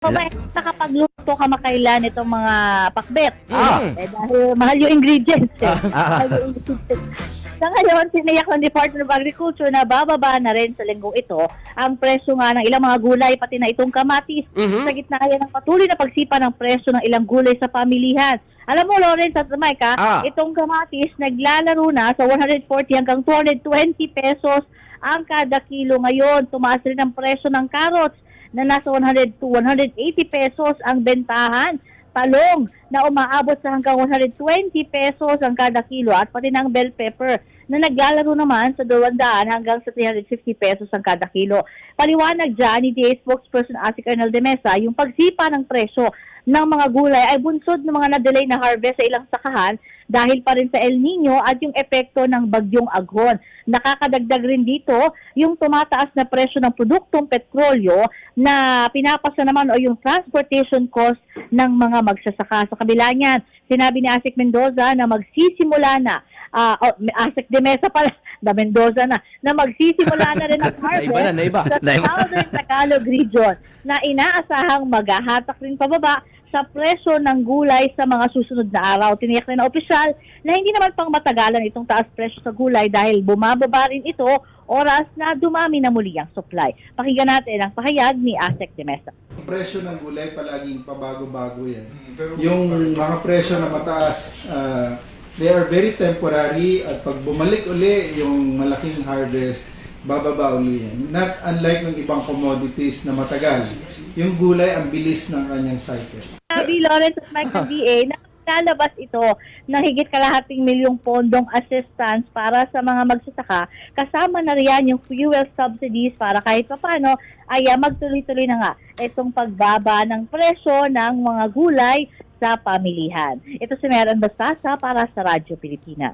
Mabait nakapagluto ka makailan itong mga pakbet. Ah. Eh, dahil mahal yung ingredients. Eh. Ah. Mahal yung ingredients. Sa ngayon, siniyak ng Department of Agriculture na bababa na rin sa linggong ito ang presyo nga ng ilang mga gulay, pati na itong kamatis. Mhm. Sa gitna kaya ng patuloy na pagsipa ng presyo ng ilang gulay sa pamilihan. Alam mo, Lawrence at Micah, Ah. itong kamatis naglalaro na sa 140 hanggang 220 pesos ang kada kilo ngayon. Tumaas rin ang presyo ng carrots na nasa 100 to 180 pesos ang bentahan. Talong na umaabot sa hanggang 120 pesos ang kada kilo at pati ng bell pepper na naglalaro naman sa 200 hanggang sa 350 pesos ang kada kilo. Paliwanag dyan ni DA spokesperson Asi Colonel de Mesa, yung pagsipa ng presyo ng mga gulay ay bunsod ng mga na-delay na harvest sa ilang sakahan dahil pa rin sa El Nino at yung epekto ng bagyong aghon. Nakakadagdag rin dito yung tumataas na presyo ng produktong petrolyo na pinapasa naman o yung transportation cost ng mga magsasaka. Sa kabila niyan, sinabi ni Asik Mendoza na magsisimula na, ah, oh, Asik de Mesa pala, na Mendoza na, na magsisimula na rin ang harvest Naiba na, naiba. sa Naiba. Southern Tagalog region na inaasahang maghahatak rin pababa sa presyo ng gulay sa mga susunod na araw. Tiniyak na opisyal na hindi naman pang matagalan itong taas presyo sa gulay dahil bumababa rin ito oras na dumami na muli ang supply. Pakinggan natin ang pahayag ni Asek de Mesa. Ang presyo ng gulay palaging pabago-bago yan. Yung mga presyo na mataas, ah, they are very temporary at pag bumalik uli yung malaking harvest, bababa uli yan. Not unlike ng ibang commodities na matagal. Yung gulay, ang bilis ng kanyang cycle. Sabi Lawrence at Mike ng DA na lalabas ito ng higit kalahating milyong pondong assistance para sa mga magsasaka. Kasama na riyan yung fuel subsidies para kahit papano ay ah, magtuloy-tuloy na nga itong pagbaba ng presyo ng mga gulay sa pamilihan. Ito si Meron Bastasa para sa Radyo Pilipinas.